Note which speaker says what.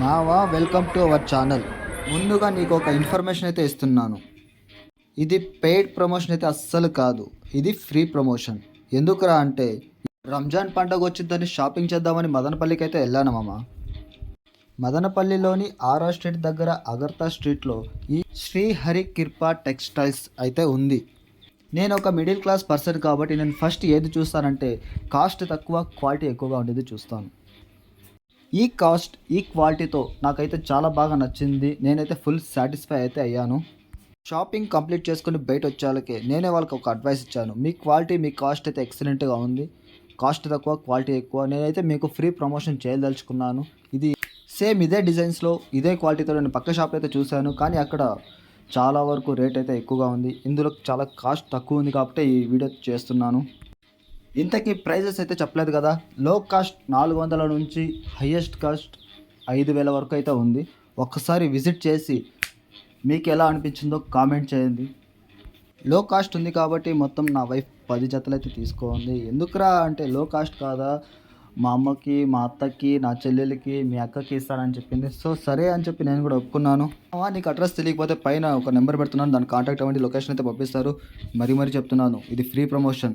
Speaker 1: మావా welcome to our channel. ముందుగా నీకు ఒక ఇన్ఫర్మేషన్ అయితే ఇస్తున్నాను. ఇది పెయిడ్ ప్రమోషన్ అయితే అస్సలు కాదు. ఇది ఫ్రీ ప్రమోషన్. ఎందుకురా అంటే రంజాన్ పండగ వచ్చిందని షాపింగ్ చేద్దామని మదనపల్లికి అయితే వెళ్ళాను మామ. మదనపల్లిలోని ఆరా స్ట్రీట్ దగ్గర అగర్తా స్ట్రీట్లో ఈ శ్రీహరి కిర్పా టెక్స్టైల్స్ అయితే ఉంది. నేను ఒక మిడిల్ క్లాస్ పర్సన్ కాబట్టి నేను ఫస్ట్ ఏది చూస్తానంటే కాస్ట్ తక్కువ క్వాలిటీ ఎక్కువగా ఉండేది చూస్తాను. ఈ కాస్ట్ ఈ క్వాలిటీతో నాకైతే చాలా బాగా నచ్చింది. నేనైతే ఫుల్ సాటిస్ఫై అయితే అయ్యాను. షాపింగ్ కంప్లీట్ చేసుకుని బయట వచ్చేవాళ్ళకి నేనే వాళ్ళకి ఒక అడ్వైస్ ఇచ్చాను. మీ క్వాలిటీ మీ కాస్ట్ అయితే ఎక్సలెంట్గా ఉంది. కాస్ట్ తక్కువ క్వాలిటీ ఎక్కువ. నేనైతే మీకు ఫ్రీ ప్రమోషన్ చేయదలుచుకున్నాను. ఇది సేమ్ ఇదే డిజైన్స్లో ఇదే క్వాలిటీతో నేను పక్క షాప్ అయితే చూశాను. కానీ అక్కడ చాలా వరకు రేట్ అయితే ఎక్కువగా ఉంది. ఇందులో చాలా కాస్ట్ తక్కువ ఉంది కాబట్టి ఈ వీడియో చేస్తున్నాను. ఇంతకీ ప్రైజెస్ అయితే చెప్పలేదు కదా. లో కాస్ట్ నాలుగు వందల నుంచి హయ్యెస్ట్ కాస్ట్ ఐదు వేల వరకు అయితే ఉంది. ఒక్కసారి విజిట్ చేసి మీకు ఎలా అనిపించిందో కామెంట్ చేయండి. లో కాస్ట్ ఉంది కాబట్టి మొత్తం నా వైఫ్ పది జతలు అయితే తీసుకోండి ఎందుకురా అంటే లో కాస్ట్ కాదా? మా అమ్మకి మా అత్తకి నా చెల్లెలకి మీ అక్కకి ఇస్తానని చెప్పింది. సో సరే అని చెప్పి నేను కూడా ఒప్పుకున్నాను. నీకు అడ్రస్ తెలియకపోతే పైన ఒక నెంబర్ పెడుతున్నాను. దాన్ని కాంటాక్ట్ అవ్వండి. లొకేషన్ అయితే పంపిస్తారు. మరీ మరీ చెప్తున్నాను. ఇది ఫ్రీ ప్రమోషన్.